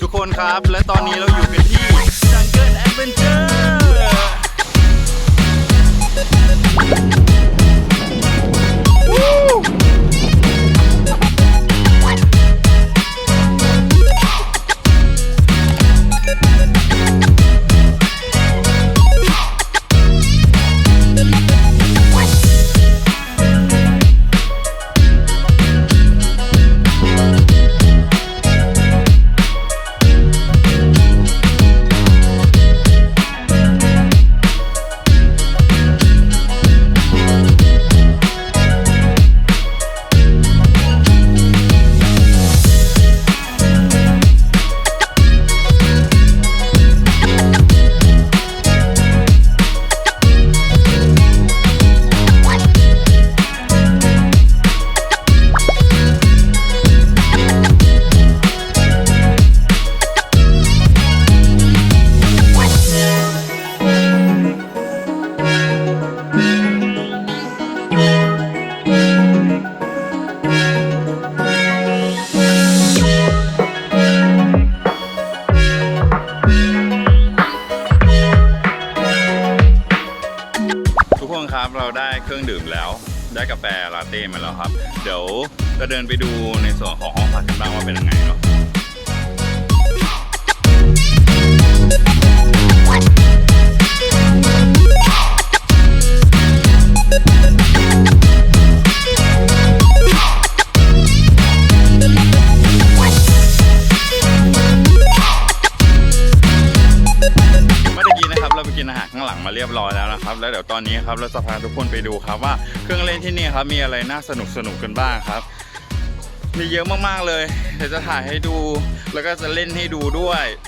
ทุกคนครับ และตอนนี้เราอยู่กันที่ Jungle Adventure ทุ เดินไปดูในส่วนของห้องพักกันบ้างว่าเป็นยังไงเนาะเมื่อกี้นะครับเราไปกินอาหารข้างหลังมาเรียบร้อยแล้วนะครับ แล้วเดี๋ยวตอนนี้ครับเราจะพาทุกคนไปดูครับว่าเครื่องเล่นที่นี่ครับมีอะไรน่าสนุกสนุกกันบ้างครับ มีเยอะมากๆเลย เดี๋ยวจะถ่ายให้ดู แล้วก็จะเล่นให้ดูด้วยเนี่ย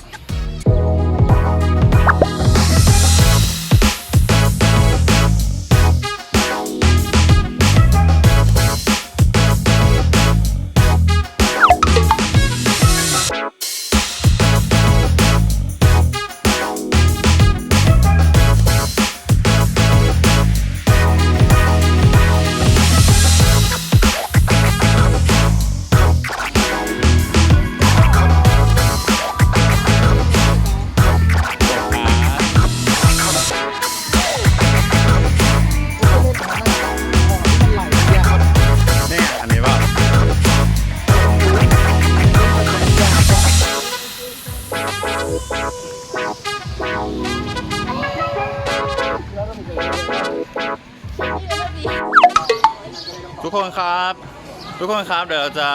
ทุกคนครับเดี๋ยวเราจะ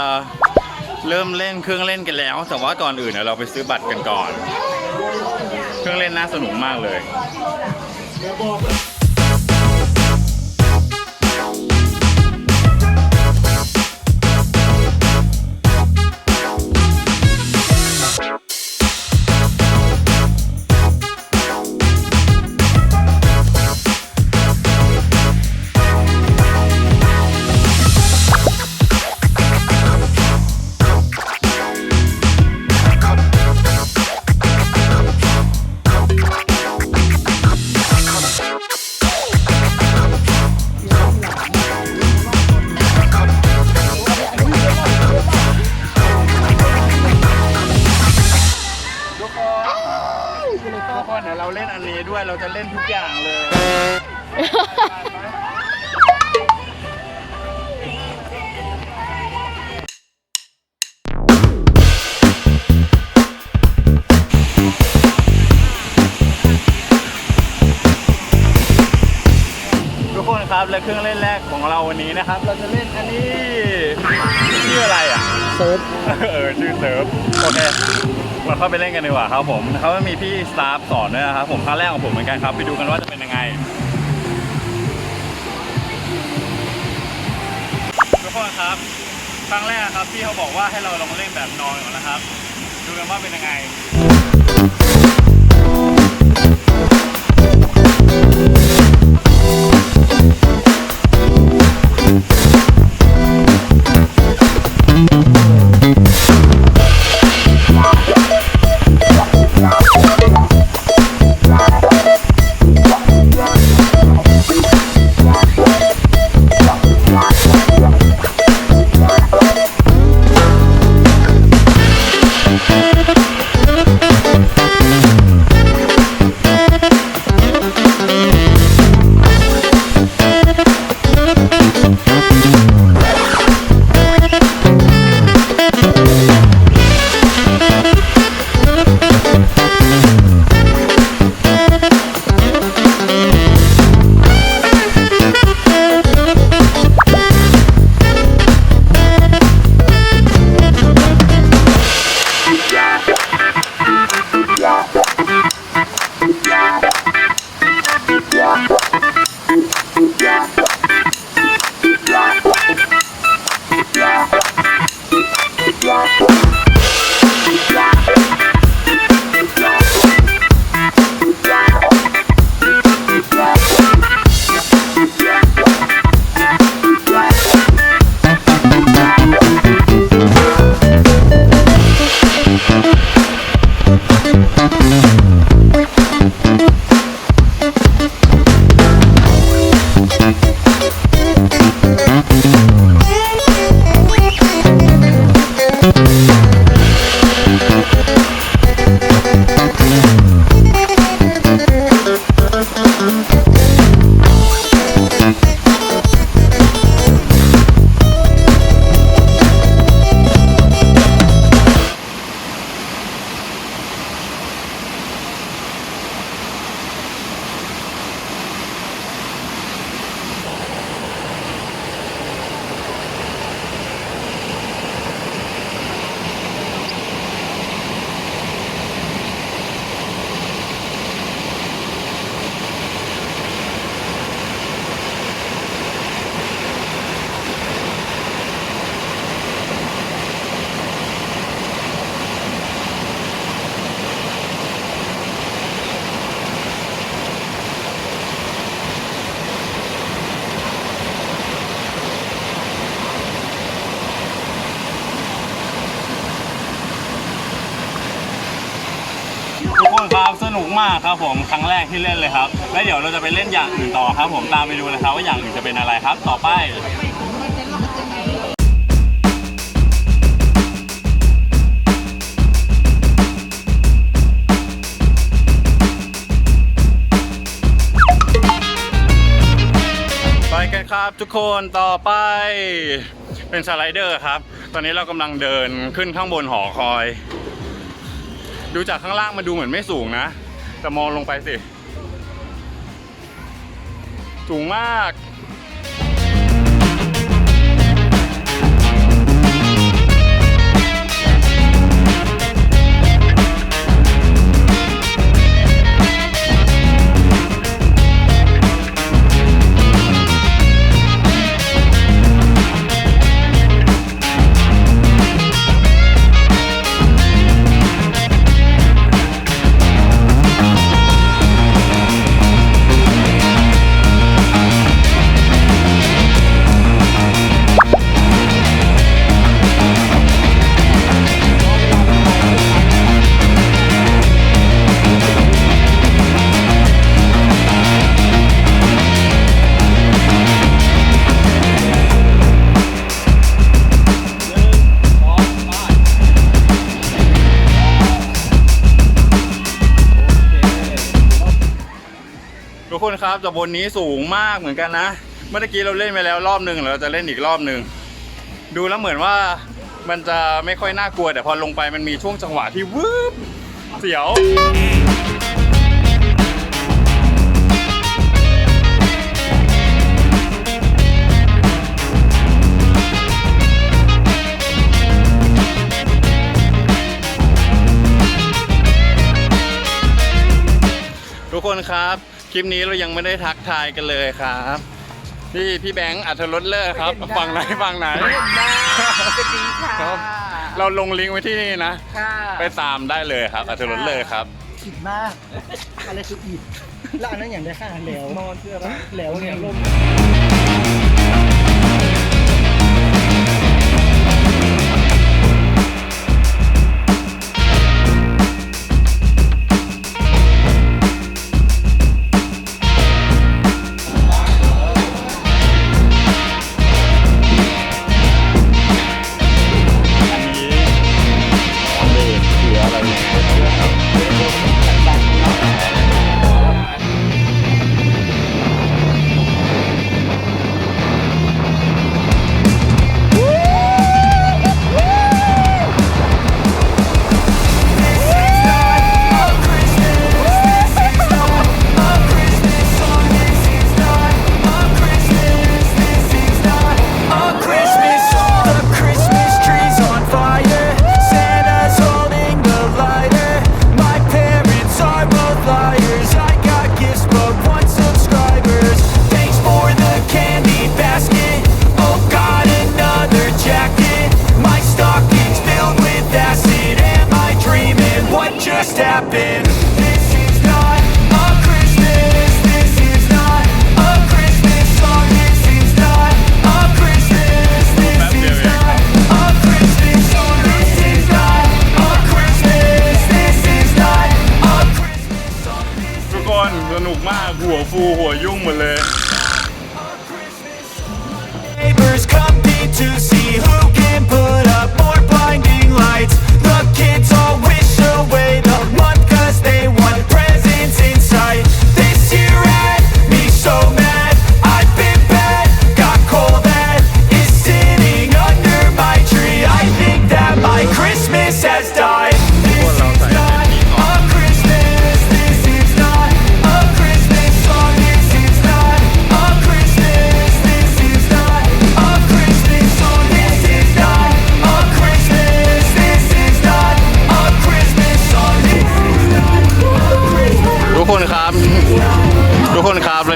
เริ่มเล่นเครื่องเล่นกันแล้ว แต่ว่าก่อนอื่นเดี๋ยวเราไปซื้อบัตรกันก่อน เครื่องเล่นน่าสนุกมากเลย เครื่องเล่นแรกของเราวันนี้นะครับ เราจะเล่นอันนี้ชื่ออะไรอะเซิร์ฟเออชื่อเซิร์ฟโอเคเราเข้าไปเล่นกันดีกว่าครับผมเขามีพี่สตาฟสอนด้วยนะครับผมครั้งแรกของผมเหมือนกันครับ ไปดูกันว่าจะเป็นยังไงทุกคนครับครั้งแรกครับพี่เขาบอกว่าให้เราลองเล่นแบบนอนก่อนนะครับ ดูกันว่าเป็นยังไง ทุ สนุกมากครับผมครั้งแรกที่เล่นเลยครับแล้วเดี๋ยวเราจะไปเล่นอย่างอื่นต่อครับผมตามไปดูเลยครับว่าอย่างอื่นจะเป็นอะไรครับ ต่อไปไปกันครับทุกคนต่อไป เป็นสไลเดอร์ครับ ตอนนี้เรากำลังเดินขึ้นข้างบนหอคอย ดูจากข้างล่างมันดูเหมือนไม่สูงนะ แต่มองลงไปสิ สูงมาก ทุกคนครับแต่บนนี้สูงมากเหมือนกันนะ เมื่อกี้เราเล่นไปแล้วรอบหนึ่งเราจะเล่นอีกรอบหนึ่งดูแล้วเหมือนว่ามันจะไม่ค่อยน่ากลัว แต่พอลงไปมันมีช่วงจังหวะที่วืบเสียวทุกคนครับ ลิปนี้เรายังไม่ได้ทักทายกันเลยครับพี่พี่แบงค์อัธรสเลิศครับฝั่งไหนฝั่งไหนเห็นหน้าสวัสดีค่ะครับ เราลงลิงก์ไว้ที่นี่นะ ค่ะไปตามได้เลยครับ อัธรสเลิศครับ ผิดมากอะไรคืออิดแล้วอันนั้นอย่างได้ค่าแหล้วนอนเชื่อปะแหล้วเนี่ยลม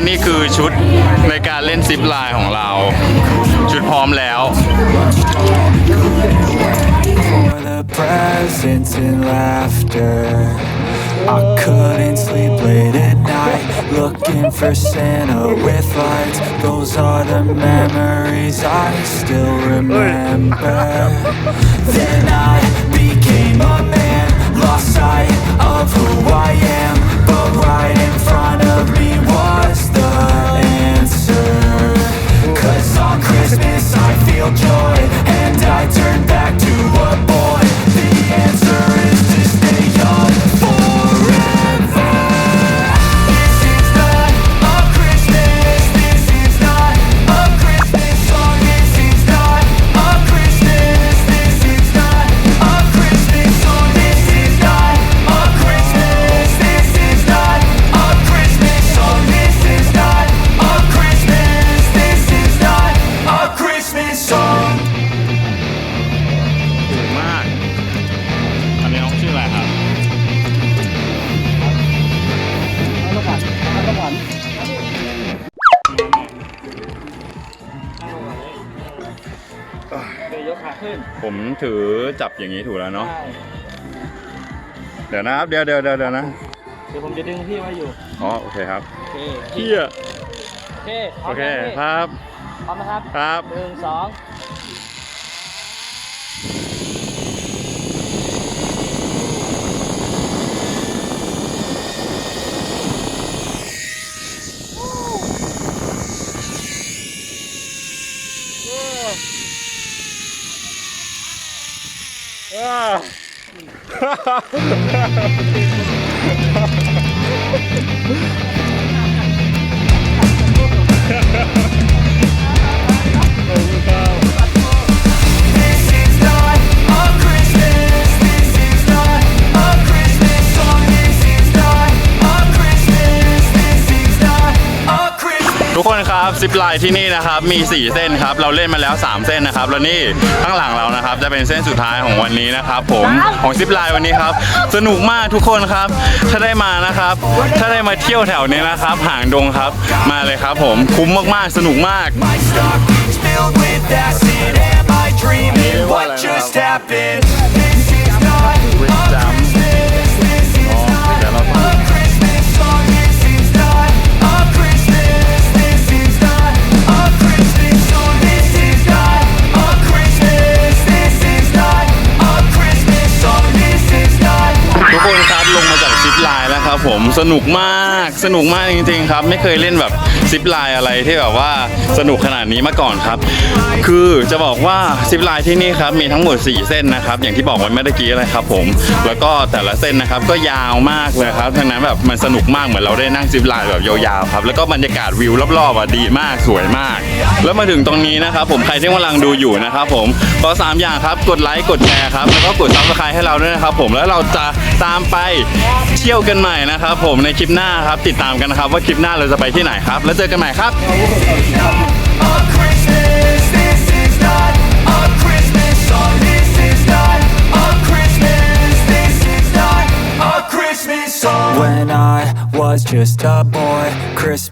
และนี่คือชุดในการเล่นซิปไลน์ของเรา ชุดพร้อมแล้ว For the presents and laughter. I couldn't sleep late at night, looking for Santa with lights. Those are the memories I still remember. Then I เดี๋ยวยกขาขึ้นผมถือจับอย่างนี้ถูกแล้วเนาะใช่เดี๋ยวนะครับเดี๋ยวเดี๋ยวเดี๋ยวเดี๋ยวนะเดี๋ยวผมจะดึงพี่ไว้อยู่ อ๋อโอเคครับโอเคเฮียโอเคพร้โออมเคนะพี่ครับพร้อมนะครับครับหนึ่งสอง 와. 아. คนครับซิปไลน์ที่นี่นะครับ มี 4 เส้นครับ เราเล่นมาแล้ว 3 เส้นนะครับ แล้วนี่ข้างหลังเรานะครับ จะเป็นเส้นสุดท้ายของวันนี้นะครับผมของซิปไลน์วันนี้ครับ สนุกมากทุกคนครับ ถ้าได้มานะครับ ถ้าได้มาเที่ยวแถวนี้นะครับ ห่างดงครับ มาเลยครับผมคุ้มมากๆ สนุกมาก My stockings filled with acid. Am I dreaming? What just happened? สนุกมากสนุกมากจริงๆครับ ไม่เคยเล่นแบบซิปไลน์อะไรที่แบบว่าสนุกขนาดนี้มาก่อนครับ คือจะบอกว่าซิปไลน์ที่นี่ครับมีทั้งหมด 4 เส้นนะครับ อย่างที่บอกไว้เมื่อกี้เลยครับ ผม แล้วก็แต่ละเส้นนะครับก็ยาวมากเลยครับทั้งนั้นแบบมันสนุกมากเหมือนเราได้นั่งซิปไลน์แบบยาวๆครับแล้วก็บรรยากาศวิวรอบๆอะดีมากสวยมาก แล้วมาถึงตรงนี้นะครับ ผมใครที่กำลังดูอยู่นะครับ ผมขอสามอย่างครับกดไลค์กดแชร์ครับแล้วก็กดซับสไครต์ให้เราด้วยนะครับ ผมแล้วเราจะตามไปเที่ยวกันใหม่นะครับผมในคลิปหน้าครับ ติดตามกันนะครับ ว่าคลิปหน้าเราจะไปที่ไหนครับ แล้วเจอกันใหม่ครับ When I was just a boy, Chris